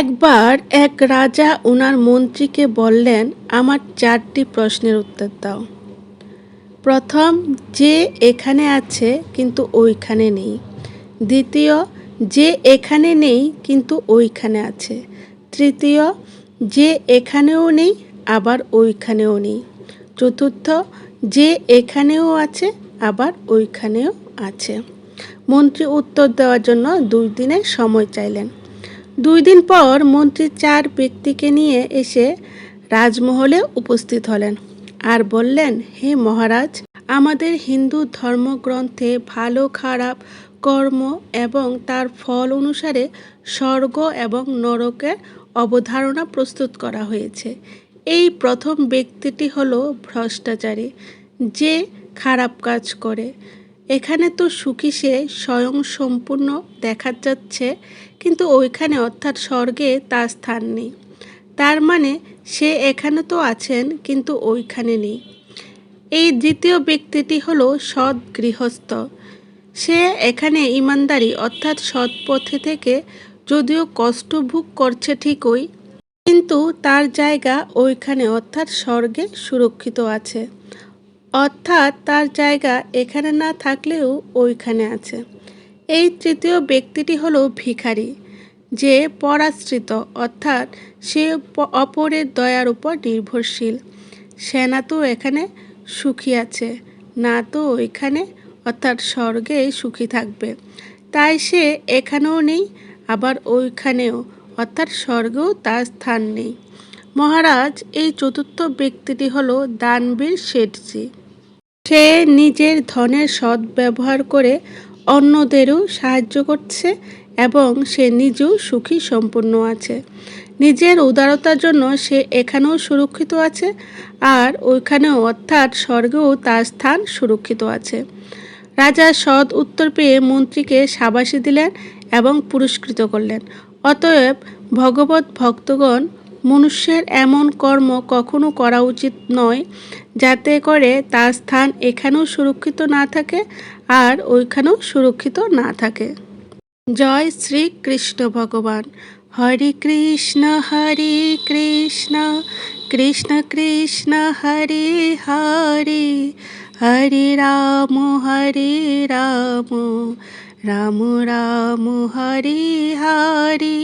একবার এক রাজা ওনার মন্ত্রীকে বললেন, আমার চারটি প্রশ্নের উত্তর দাও। প্রথম, যে এখানে আছে কিন্তু ওইখানে নেই। দ্বিতীয়, যে এখানে নেই কিন্তু ওইখানে আছে। তৃতীয়, যে এখানেও নেই আবার ওইখানেও নেই। চতুর্থ, যে এখানেও আছে আবার ওইখানেও আছে। মন্ত্রী উত্তর দেওয়ার জন্য দুই দিনের সময় চাইলেন। দুই দিন পর মন্ত্রী চার ব্যক্তিকে নিয়ে এসে রাজমহলে উপস্থিত হলেন আর বললেন, হে মহারাজ, আমাদের হিন্দু ধর্মগ্রন্থে ভালো, খারাপ কর্ম এবং তার ফল অনুসারে স্বর্গ এবং নরকের অবধারণা প্রস্তুত করা হয়েছে। এই প্রথম ব্যক্তিটি হলো ভ্রষ্টাচারী, যে খারাপ কাজ করে। এখানে তো সুখী সে স্বয়ং সম্পূর্ণ দেখা যাচ্ছে, কিন্তু ওইখানে অর্থাৎ স্বর্গে তার স্থান নেই। তার মানে সে এখানে তো আছেন, কিন্তু ওইখানে নেই। এই দ্বিতীয় ব্যক্তিটি হলো সৎ গৃহস্থ। সে এখানে ইমানদারি অর্থাৎ সৎ পথে থেকে যদিও কষ্ট ভোগ করছে ঠিকই, কিন্তু তার জায়গা ওইখানে অর্থাৎ স্বর্গে সুরক্ষিত আছে। অর্থাৎ তার জায়গা এখানে না থাকলেও ওইখানে আছে। এই তৃতীয় ব্যক্তিটি হলো ভিখারি, যে পরাশ্রিত, অর্থাৎ সে অপরের দয়ার উপর নির্ভরশীল। সে না তো এখানে সুখী আছে, না তো ওইখানে, অর্থাৎ স্বর্গে সুখী থাকবে। তাই সে এখানেও নেই, আবার ওইখানেও, অর্থাৎ স্বর্গেও তার স্থান নেই। মহারাজ, এই চতুর্থ ব্যক্তিটি হলো দানবীর শেঠজি। সে নিজের ধনের সৎ ব্যবহার করে অন্যদেরও সাহায্য করছে এবং সে নিজেও সুখী সম্পূর্ণ আছে। নিজের উদারতার জন্য সে এখানেও সুরক্ষিত আছে আর ওইখানেও অর্থাৎ স্বর্গেও তার স্থান সুরক্ষিত আছে। রাজা সৎ উত্তর পেয়ে মন্ত্রীকে সাবাসী দিলেন এবং পুরস্কৃত করলেন। অতএব ভগবত ভক্তগণ মনুষ্যের এমন কর্ম কখনো করা উচিত নয়, যাতে করে তার স্থান এখানেও সুরক্ষিত না থাকে আর ওইখানেও সুরক্ষিত না থাকে। জয় শ্রী কৃষ্ণ ভগবান। হরে কৃষ্ণ হরে কৃষ্ণ কৃষ্ণ কৃষ্ণ, হরে হরে হরে রাম হরে রাম রাম রাম, হরে হরে।